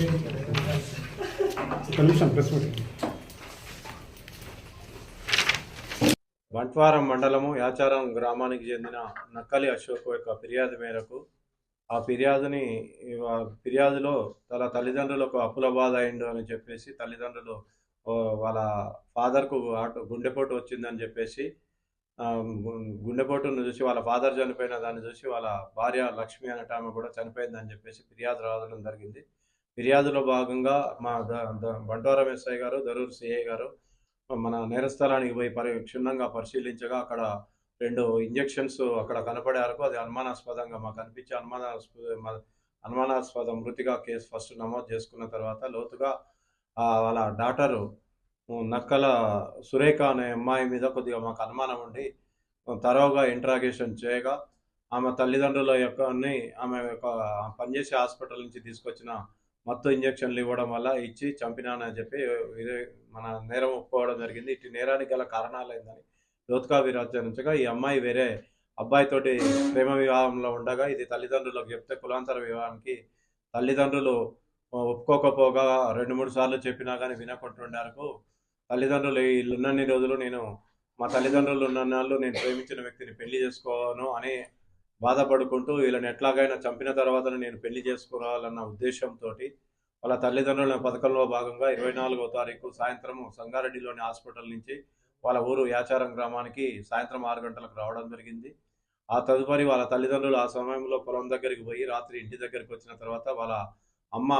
ఒక నిమిషం ప్రెస్ బంట్వారం మండలము యాచారం గ్రామానికి చెందిన నక్కలి అశోక్ యొక్క ఫిర్యాదు మేరకు ఆ ఫిర్యాదుని ఫిర్యాదులో తన తల్లిదండ్రులకు అప్పుల బాధ అయిండు అని చెప్పేసి తల్లిదండ్రులు వాళ్ళ ఫాదర్కు ఆటో గుండెపోటు వచ్చిందని చెప్పేసి గుండెపోటును చూసి వాళ్ళ ఫాదర్ చనిపోయిన దాన్ని చూసి వాళ్ళ భార్య లక్ష్మి అనేట ఆమె కూడా చనిపోయిందని చెప్పేసి ఫిర్యాదు రావడం జరిగింది. ఫిర్యాదులో భాగంగా మా ద ద- ఎస్ఐ గారు దరూర్ సిఐ గారు మన నేరస్థలానికి పోయి పరి క్షుణ్ణంగా పరిశీలించగా అక్కడ రెండు ఇంజెక్షన్స్ అక్కడ కనపడే అది అనుమానాస్పదంగా మాకు అనిపించి అనుమానాస్పద అనుమానాస్పద మృతిగా కేసు ఫస్ట్ నమోదు చేసుకున్న తర్వాత లోతుగా ఆ వాళ్ళ డాటరు నక్కల సురేఖ అనే అమ్మాయి మీద కొద్దిగా మాకు అనుమానం ఉండి తరోగా ఇంట్రాగేషన్ చేయగా ఆమె తల్లిదండ్రుల యొక్క అన్ని ఆమె యొక్క పనిచేసే హాస్పిటల్ నుంచి తీసుకొచ్చిన మత్తు ఇంజక్షన్లు ఇవ్వడం వల్ల ఇచ్చి చంపినానని చెప్పి ఇది మన నేరం ఒప్పుకోవడం జరిగింది. ఇటు నేరానికి గల కారణాలు ఏందని లోతుకా విరాచరించగా ఈ అమ్మాయి వేరే అబ్బాయితోటి ప్రేమ వివాహంలో ఉండగా ఇది తల్లిదండ్రులకు చెప్తే కులాంతర వివాహానికి తల్లిదండ్రులు ఒప్పుకోకపోగా రెండు మూడు సార్లు చెప్పినా కానీ వినకుంటుండారు తల్లిదండ్రులు ఇల్లున్నన్ని రోజులు నేను మా తల్లిదండ్రులు ఉన్న నాళ్ళు నేను ప్రేమించిన వ్యక్తిని పెళ్ళి చేసుకోను అని బాధపడుకుంటూ వీళ్ళని ఎట్లాగైనా చంపిన తర్వాత నేను పెళ్ళి చేసుకోవాలన్న ఉద్దేశంతో వాళ్ళ తల్లిదండ్రుల పథకంలో భాగంగా ఇరవై నాలుగో తారీఖు సాయంత్రం సంగారెడ్డిలోని హాస్పిటల్ నుంచి వాళ్ళ ఊరు యాచారం గ్రామానికి సాయంత్రం ఆరు గంటలకు రావడం జరిగింది. ఆ తదుపరి వాళ్ళ తల్లిదండ్రులు ఆ సమయంలో పొలం దగ్గరికి పోయి రాత్రి ఇంటి దగ్గరికి వచ్చిన తర్వాత వాళ్ళ అమ్మ